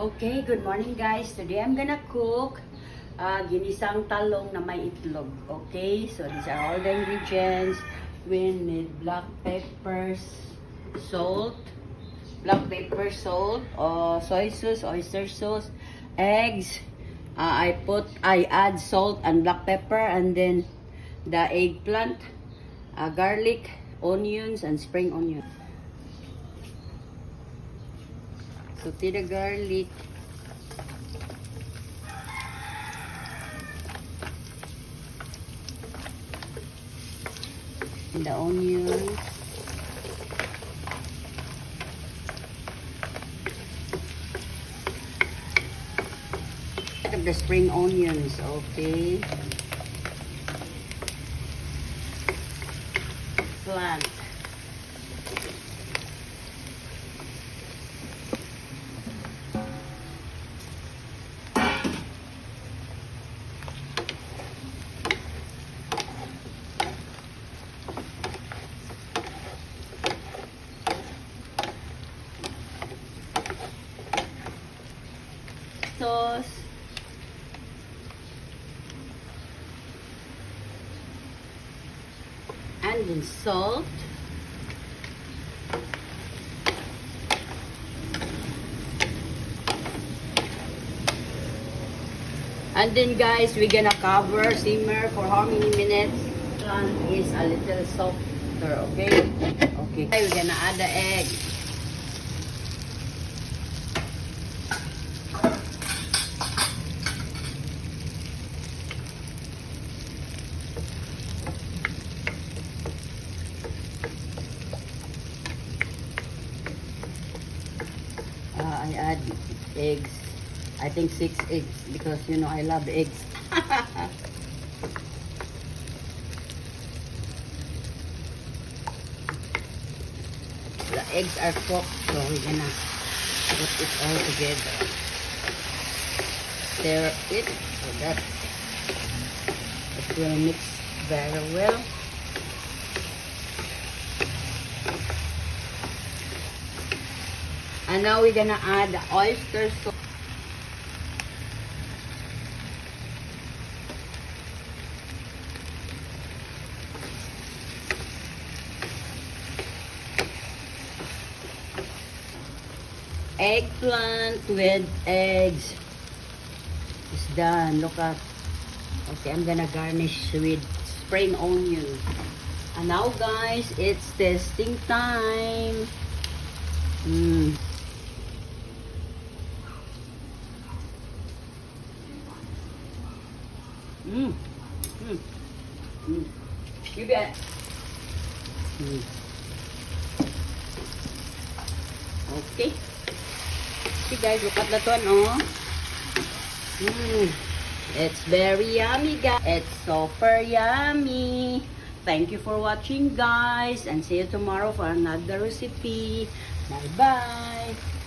Okay, good morning guys. Today I'm gonna cook uh, ginisang talong na may itlog. Okay, so these are all the ingredients. We need black peppers, salt, black pepper, salt, uh, soy sauce, oyster sauce, eggs. Uh, I put, I add salt and black pepper and then the eggplant, uh, garlic, onions, and spring onion. Saute the garlic. And the onions. Add the spring onions, okay. Plant. Sauce. And then salt. And then guys, we're gonna cover, simmer for how many minutes? One is a little softer, okay? Okay. We're gonna add the egg. I add eggs. I think six eggs because you know I love eggs. the eggs are cooked, so we're gonna put it all together. Stir it so that it will mix very well. And now we're gonna add the oyster sauce. Eggplant with eggs. It's done. Look at. Okay, I'm gonna garnish with spring onion. And now guys, it's testing time. Mm. Mm. Mm. Mm. You bet. Mm. Okay. See guys, look at that one, oh. Mm. It's very yummy, guys. It's super yummy. Thank you for watching, guys. And see you tomorrow for another recipe. Bye-bye.